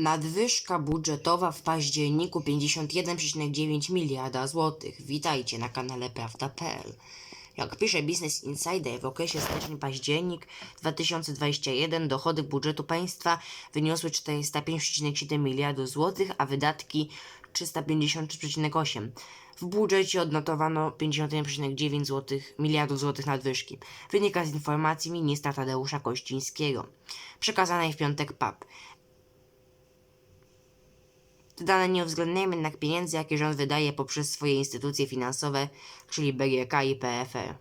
Nadwyżka budżetowa w październiku 51,9 miliarda złotych. Witajcie na kanale Prawda.pl. Jak pisze Business Insider, w okresie styczeń-październik 2021 dochody budżetu państwa wyniosły 405,7 miliardów złotych, a wydatki 353,8. W budżecie odnotowano 51,9 zł, miliardów złotych nadwyżki. Wynika z informacji ministra Tadeusza Kościńskiego, przekazanej w piątek PAP. Te dane nie uwzględniają jednak pieniędzy, jakie rząd wydaje poprzez swoje instytucje finansowe, czyli BGK i PFR.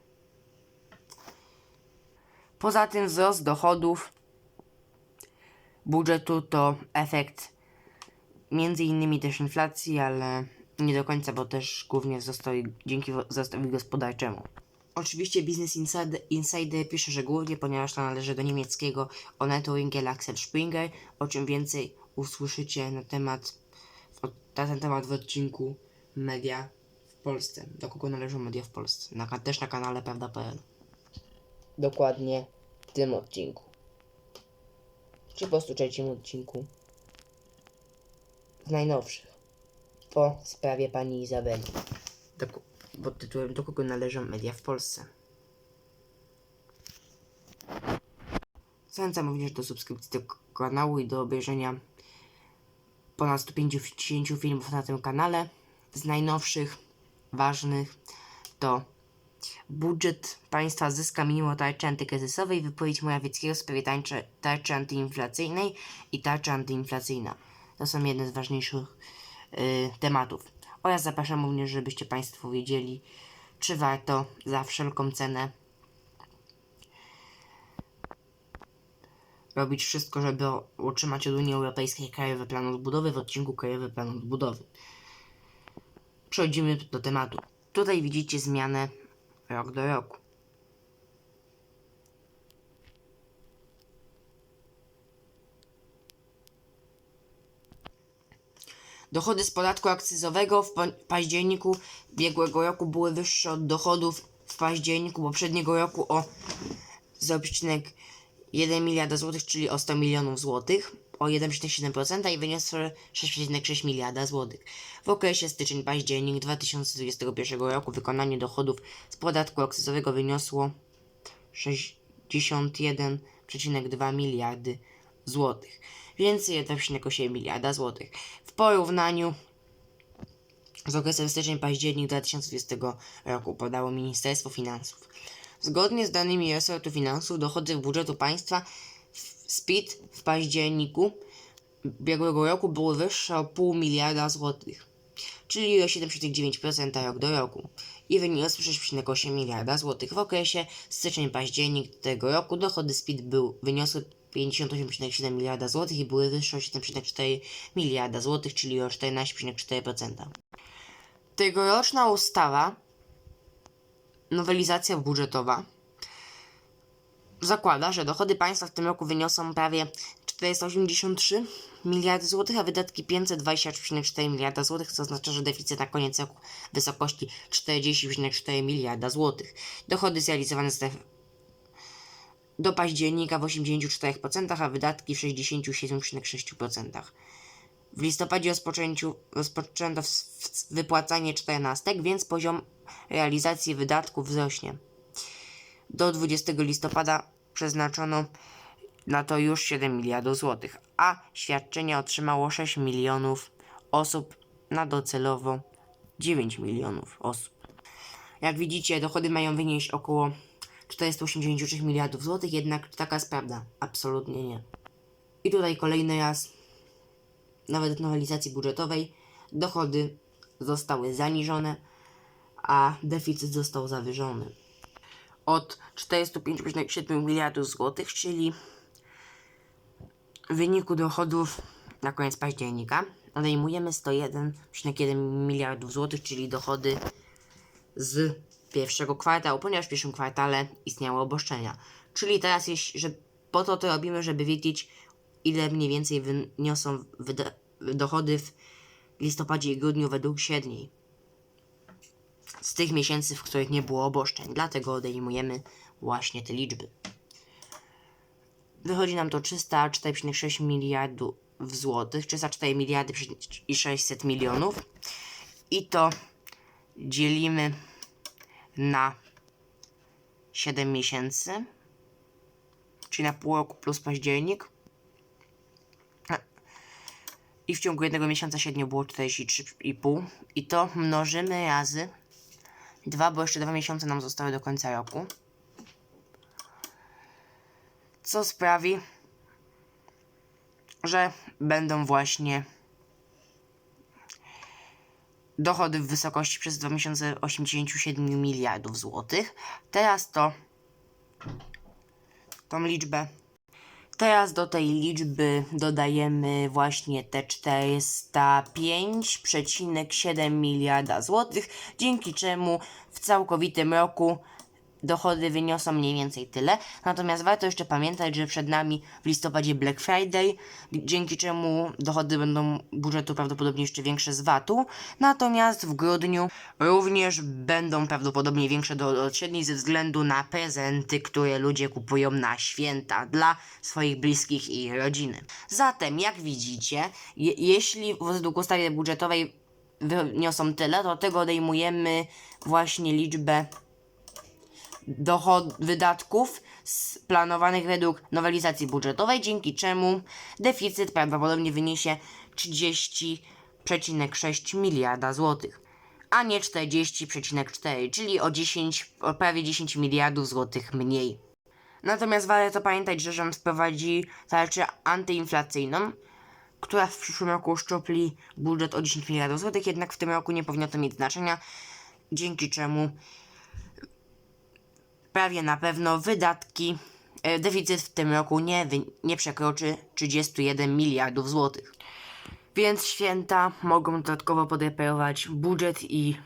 Poza tym wzrost dochodów budżetu to efekt między innymi też inflacji, ale nie do końca, bo też głównie wzrostowi, dzięki wzrostowi gospodarczemu. Oczywiście Business Insider, Insider pisze, że głównie, ponieważ to należy do niemieckiego Oneto Ringel Axel Springer, o czym więcej usłyszycie na temat na ten temat w odcinku Media w Polsce. Do kogo należą media w Polsce? Na, też na kanale Prawda.pl. Dokładnie w tym odcinku. Czy po prostu trzecim odcinku. Z najnowszych. Po sprawie pani Izabeli. Do, pod tytułem Do kogo należą media w Polsce. Zachęcam również do subskrypcji tego kanału i do obejrzenia ponad 150 filmów na tym kanale. Z najnowszych, ważnych to budżet państwa zyska mimo tarczy antykryzysowej, wypowiedź Morawieckiego w sprawie tańczy, tarczy antyinflacyjnej i tarcza antyinflacyjna. To są jedne z ważniejszych y, tematów. Oraz zapraszam również, żebyście Państwo wiedzieli, czy warto za wszelką cenę robić wszystko, żeby utrzymać od Unii Europejskiej Krajowy Plan Odbudowy w odcinku Krajowy Plan Odbudowy. Przechodzimy do tematu. Tutaj widzicie zmianę rok do roku. Dochody z podatku akcyzowego w pa- październiku biegłego roku były wyższe od dochodów w październiku poprzedniego roku o 0,1 miliarda złotych, czyli o 100 milionów złotych, o 1,7% i wyniosły 6,6 miliarda złotych. W okresie styczeń-październik 2021 roku wykonanie dochodów z podatku akcyzowego wyniosło 61,2 miliardy złotych, więcej o 2,8 miliarda złotych. W porównaniu z okresem styczeń-październik 2020 roku podało Ministerstwo Finansów. Zgodnie z danymi resortu finansów, dochody budżetu państwa w SPIT w październiku ubiegłego roku były wyższe o pół miliarda złotych, czyli o 7,9% rok do roku i wyniosły 6,8 miliarda złotych. W okresie styczeń-październik tego roku dochody SPIT był, wyniosły 58,7 miliarda złotych i były wyższe o 7,4 miliarda złotych, czyli o 14,4%. Tegoroczna ustawa nowelizacja budżetowa zakłada, że dochody państwa w tym roku wyniosą prawie 483 miliardy złotych, a wydatki 520,4 miliarda złotych, co oznacza, że deficyt na koniec roku w wysokości 40,4 miliarda złotych. Dochody zrealizowane z do października w 84%, a wydatki w 67,6%. W listopadzie rozpoczęto wypłacanie czternastek, więc poziom realizacji wydatków wzrośnie. Do 20 listopada przeznaczono na to już 7 miliardów złotych, a świadczenia otrzymało 6 milionów osób, na docelowo 9 milionów osób. Jak widzicie, dochody mają wynieść około 483 miliardów złotych, jednak taka jest prawda? Absolutnie nie. I tutaj kolejny raz nawet w nowelizacji budżetowej dochody zostały zaniżone, a deficyt został zawyżony. Od 45,7 miliardów złotych, czyli w wyniku dochodów na koniec października odejmujemy 101,1 miliardów złotych, czyli dochody z pierwszego kwartału, ponieważ w pierwszym kwartale istniały obostrzenia. Czyli teraz, że po to to robimy, żeby wiedzieć, ile mniej więcej wyniosą dochody w listopadzie i grudniu według średniej. Z tych miesięcy, w których nie było obostrzeń. Dlatego odejmujemy właśnie te liczby. Wychodzi nam to 304,6 miliardu w złotych, 304 miliardy i 600 milionów. I to dzielimy na 7 miesięcy, czyli na pół roku plus październik. I w ciągu jednego miesiąca średnio było 43,5. I to mnożymy razy 2, bo jeszcze 2 miesiące nam zostały do końca roku. Co sprawi, że będą właśnie dochody w wysokości przez 2 miesiące 87 miliardów złotych. Teraz to tą liczbę. Teraz do tej liczby dodajemy właśnie te 405,7 miliarda złotych, dzięki czemu w całkowitym roku dochody wyniosą mniej więcej tyle. Natomiast warto jeszcze pamiętać, że przed nami w listopadzie Black Friday, dzięki czemu dochody będą budżetu prawdopodobnie jeszcze większe z VAT-u. Natomiast w grudniu również będą prawdopodobnie większe do od średniej ze względu na prezenty, które ludzie kupują na święta dla swoich bliskich i rodziny. Zatem, jak widzicie, je, jeśli według ustawy budżetowej wyniosą tyle, to tego odejmujemy właśnie liczbę dochod wydatków planowanych według nowelizacji budżetowej, dzięki czemu deficyt prawdopodobnie wyniesie 30,6 miliarda złotych, a nie 40,4, czyli o 10, o prawie 10 miliardów złotych mniej. Natomiast warto pamiętać, że rząd wprowadzi tarczę antyinflacyjną, która w przyszłym roku uszczupli budżet o 10 miliardów złotych, jednak w tym roku nie powinno to mieć znaczenia, dzięki czemu prawie na pewno wydatki, e, deficyt w tym roku nie, nie przekroczy 31 miliardów złotych. Więc święta mogą dodatkowo podreperować budżet i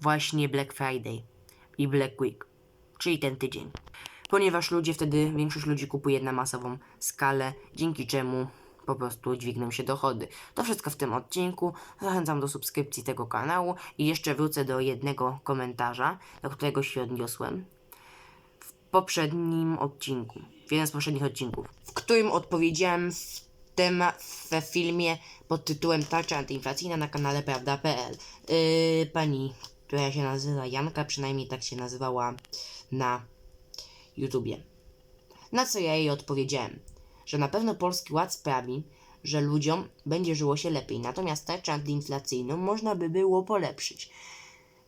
właśnie Black Friday i Black Week, czyli ten tydzień. Ponieważ ludzie wtedy, większość ludzi kupuje na masową skalę, dzięki czemu po prostu dźwigną się dochody. To wszystko w tym odcinku. Zachęcam do subskrypcji tego kanału i jeszcze wrócę do jednego komentarza, do którego się odniosłem poprzednim odcinku, w jeden z poprzednich odcinków, w którym odpowiedziałem w we filmie pod tytułem Tarcza antyinflacyjna na kanale prawda.pl. Yy, pani, która się nazywa Janka, przynajmniej tak się nazywała na YouTubie. Na co ja jej odpowiedziałem, że na pewno Polski Ład sprawi, że ludziom będzie żyło się lepiej, natomiast tarczę antyinflacyjną można by było polepszyć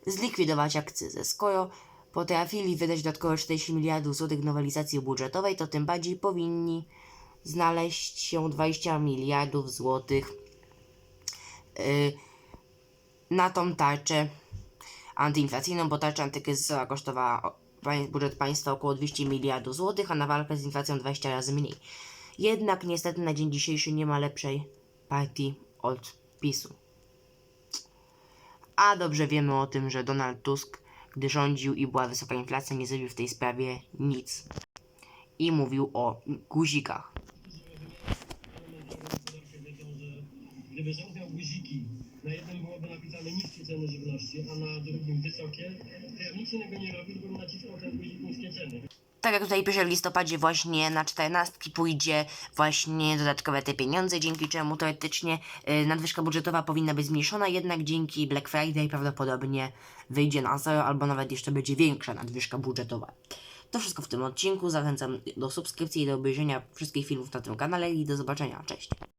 zlikwidować akcyzę. Skoro potrafili wydać dodatkowo 40 miliardów złotych nowelizacji budżetowej, to tym bardziej powinni znaleźć się 20 miliardów złotych yy, na tą tarczę antyinflacyjną, bo tarcza antykryzysowa kosztowała budżet państwa około 200 miliardów złotych, a na walkę z inflacją 20 razy mniej. Jednak niestety na dzień dzisiejszy nie ma lepszej partii od PiSu. A dobrze wiemy o tym, że Donald Tusk, gdy rządził i była wysoka inflacja, nie zrobił w tej sprawie nic. I mówił o guzikach. Gdyby rząd miał guziki, na jednym byłoby napisane niskie ceny żywności, a na drugim wysokie, to ja nic innego nie robił, bym naciskał ten guzik niskie ceny. Tak jak tutaj pisze w listopadzie właśnie na czternastki pójdzie właśnie dodatkowe te pieniądze, dzięki czemu teoretycznie y, nadwyżka budżetowa powinna być zmniejszona, jednak dzięki Black Friday prawdopodobnie wyjdzie na zero, albo nawet jeszcze będzie większa nadwyżka budżetowa. To wszystko w tym odcinku, zachęcam do subskrypcji i do obejrzenia wszystkich filmów na tym kanale i do zobaczenia, cześć!